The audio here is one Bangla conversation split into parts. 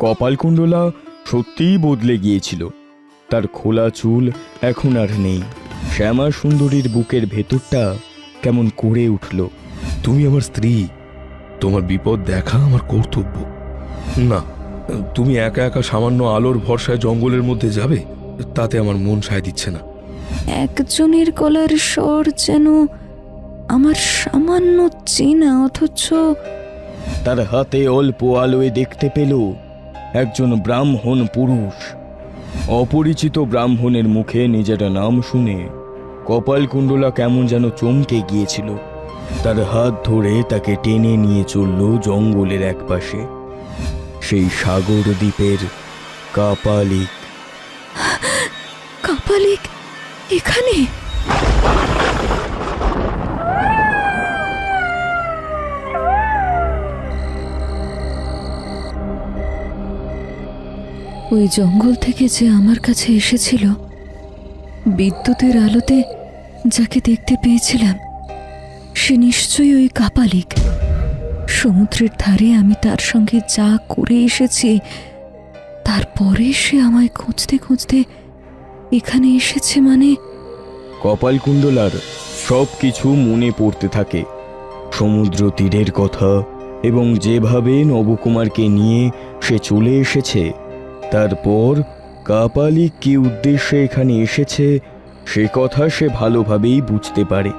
কপালকুণ্ডলা সত্যিই বদলে গিয়েছিল। তার খোলা চুল এখন আর নেই। শ্যামা সুন্দরীর বুকের ভেতরটা কেমন করে উঠল। তুমি আমার স্ত্রী। তোমার বিপদ দেখা আমার কর্তব্য। না তুমি একা একা সামান্য আলোর ভরসায় জঙ্গলের মধ্যে যাবে তাতে আমার মন সায় দিচ্ছে না। একজনের গলার স্বর যেন আমার সামান্য চেনা অথচ তার হাতে অল্প আলোয় দেখতে পেল একজন ব্রাহ্মণ পুরুষ। অপরিচিত ব্রাহ্মণের মুখে নিজের নাম শুনে কপালকুণ্ডলা কেমন যেন চমকে গিয়েছিল। তার হাত ধরে তাকে টেনে নিয়ে চলল জঙ্গলের একপাশে। সেই সাগর দ্বীপের কাপালিক। কাপালিক, এখানে? ওই জঙ্গল থেকে যে আমার কাছে এসেছিল, বিদ্যুতের আলোতে যাকে দেখতে পেয়েছিলাম, সে নিশ্চয়ই ওই কাপালিক। সমুদ্রের ধারে আমি তার সঙ্গে যা করে এসেছি তারপরে সে আমায় খুঁজতে খুঁজতে এখানে এসেছে মানে? কপালকুণ্ডলার সব কিছু মনে পড়তে থাকে। সমুদ্র তীরের কথা এবং যেভাবে নবকুমারকে নিয়ে সে চলে এসেছে তারপর কাপালিক কি উদ্দেশ্যে এখানে এসেছে সে কথা সে ভালোভাবেই বুঝতে পারে।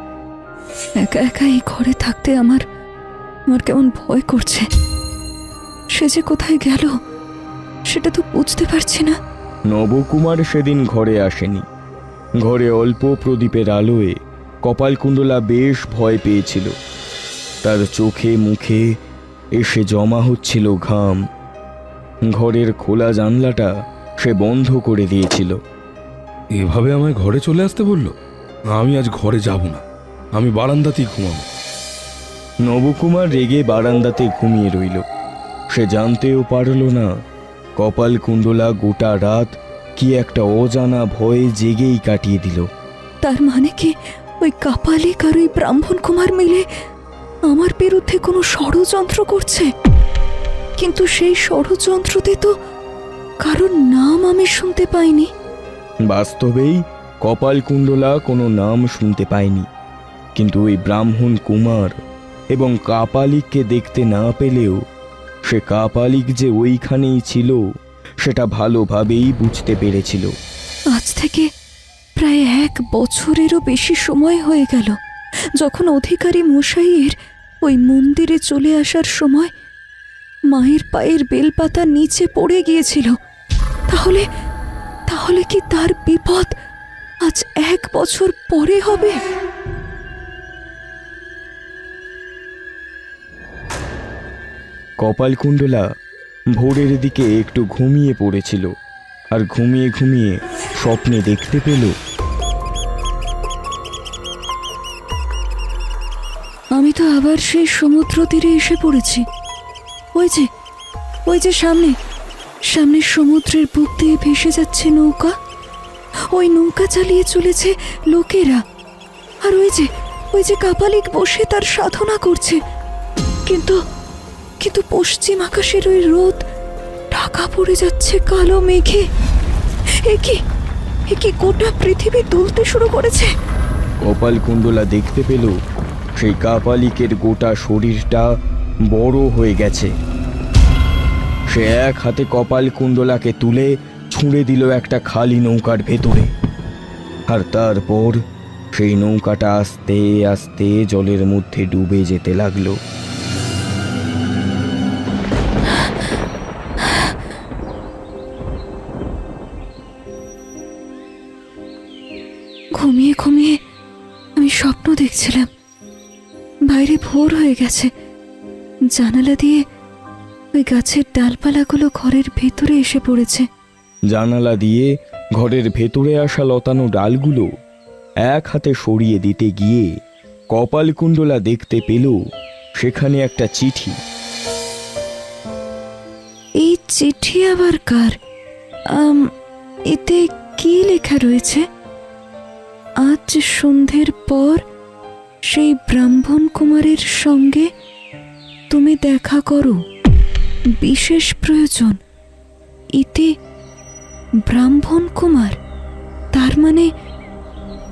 একা একা এই ঘরে থাকতে আমার আমার কেমন ভয় করছে। সে যে কোথায় গেল সেটা তো বুঝতে পারছি না। নবকুমার সেদিন ঘরে আসেনি। ঘরে অল্প প্রদীপের আলোয় কপালকুণ্ডলা বেশ ভয় পেয়েছিল। তার চোখে মুখে এসে জমা হচ্ছিল ঘাম। ঘরের খোলা জানলাটা সে বন্ধ করে দিয়েছিল। এভাবে আমায় ঘরে চলে আসতে বলল? আমি আজ ঘরে যাব না। আমি বারান্দাতেই ঘুমাবো। নবকুমার রেগে বারান্দাতে ঘুমিয়ে রইল। সে জানতেও পারল না কপালকুণ্ডলা গোটা রাত কি একটা অজানা ভয়ে জেগেই কাটিয়ে দিল। তার মানে কি ওই কাপালিক আর ওই ব্রাহ্মণ কুমার মিলে আমার বিরুদ্ধে কোনো ষড়যন্ত্র করছে? কিন্তু সেই ষড়যন্ত্রতে তো কারোর নাম আমি শুনতে পাইনি। বাস্তবেই কপালকুণ্ডলা কোনো নাম শুনতে পায়নি কিন্তু ওই ব্রাহ্মণ কুমার এবং কাপালিককে দেখতে না পেলেও সে কাপালিক যে ওইখানেই ছিল সেটা ভালোভাবেই বুঝতে পেরেছিল। আজ থেকে প্রায় এক বছরেরও বেশি সময় হয়ে গেল। যখন অধিকারী মশাইয়ের ওই মন্দিরে চলে আসার সময় মায়ের পায়ের বেলপাতা নিচে পড়ে গিয়েছিল। তাহলে তাহলে কি তার বিপদ আজ এক বছর পরে হবে? কপালকুণ্ডলা ভোরের দিকে একটু ঘুমিয়ে পড়েছিল আর ঘুমিয়ে ঘুমিয়ে স্বপ্নে দেখতে পেল। আমি তো আবার সেই সমুদ্র তীরে এসে পড়েছি। ওই যে ওই যে সামনে সামনে সমুদ্রের বুক দিয়ে ভেসে যাচ্ছে নৌকা। ওই নৌকা চালিয়ে চলেছে লোকেরা। আর ওই যে ওই যে কাপালিক বসে তার সাধনা করছে। কিন্তু কিন্তু পশ্চিম আকাশের ওই রোদ ঢাকা পড়ে যাচ্ছে কালো মেঘে। এ কি এ কি গোটা পৃথিবী দুলতে শুরু করেছে? কপাল কপালকুণ্ডলা দেখতে পেল, সেই কাপালিকের গোটা শরীরটা বড় হয়ে গেছে। সে এক হাতে কপাল কপালকুণ্ডলাকে তুলে ছুঁড়ে দিল একটা খালি নৌকার ভেতরে। আর তারপর সেই নৌকাটা আস্তে আস্তে জলের মধ্যে ডুবে যেতে লাগল। ঘুমিয়ে ঘুমিয়ে আমি স্বপ্ন দেখছিলাম। বাইরে ভোর হয়ে গেছে। জানালা দিয়ে ওই গাছের ডালপালাগুলো ঘরের ভেতরে এসে পড়েছে। জানালা দিয়ে ঘরের ভেতরে আসা লতানো ডালগুলো এক হাতে সরিয়ে দিতে গিয়ে কপালকুণ্ডলা দেখতে পেল সেখানে একটা চিঠি। এই চিঠি আবার কার? এতে কি লেখা রয়েছে? আজ সন্ধ্যের পর সেই ব্রাহ্মণ কুমারের সঙ্গে তুমি দেখা করো। বিশেষ প্রয়োজন। ইতি ব্রাহ্মণ কুমার। তার মানে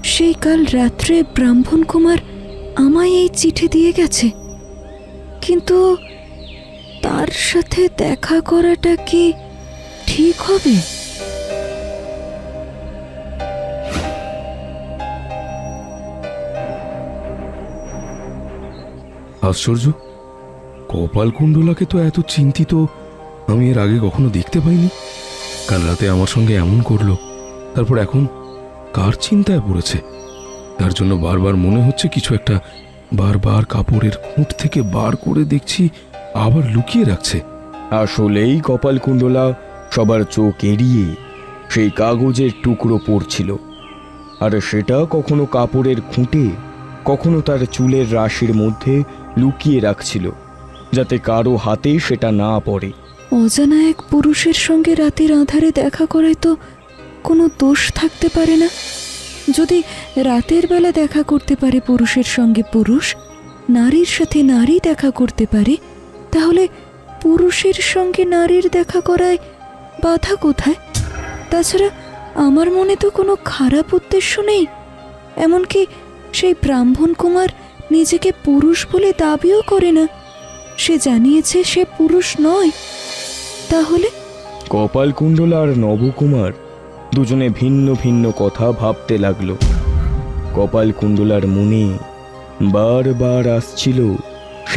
সেই কাল রাত্রে ব্রাহ্মণ কুমার আমায় এই চিঠি দিয়ে গেছে। কিন্তু তার সাথে দেখা করাটা কি ঠিক হবে? আশ্চর্য কপালকুণ্ডলাকে তো এত চিন্তিত, আমি এর আগে কখনো দেখতে পাইনি। কাল রাতে আমার সঙ্গে এমন করল, তারপর এখন কার চিন্তায় পড়েছে? তার জন্য বারবার মনে হচ্ছে কিছু একটা বারবার কাপড়ের খুঁট থেকে বার করে দেখছি, আবার লুকিয়ে রাখছে। আসলেই কপালকুণ্ডলা সবার চোখ এড়িয়ে সেই কাগজের টুকরো পড়ছিল আর সেটা কখনো কাপড়ের খুঁটে, কখনো তার চুলের রাশির মধ্যে লুকিয়ে রাখছিল। যাতে কারও হাতে সেটা না পড়ে। অজানা এক পুরুষের সঙ্গে রাতের আধারে দেখা করায় তো কোনো দোষ থাকতে পারে না। যদি রাতের বেলা দেখা করতে পারে পুরুষের সঙ্গে পুরুষ, নারীর সাথে নারী দেখা করতে পারে, তাহলে পুরুষের সঙ্গে নারীর দেখা করায় বাধা কোথায়? তাছাড়া আমার মনে তো কোনো খারাপ উদ্দেশ্য নেই। এমনকি সেই ব্রাহ্মণ কুমার নিজেকে পুরুষ বলে দাবিও করে না। সে জানিয়েছে সে পুরুষ নয়। তাহলে? কপালকুণ্ডলা আর নবকুমার দুজনে ভিন্ন ভিন্ন কথা ভাবতে লাগল। কপালকুণ্ডলার মনে বারবার আসছিল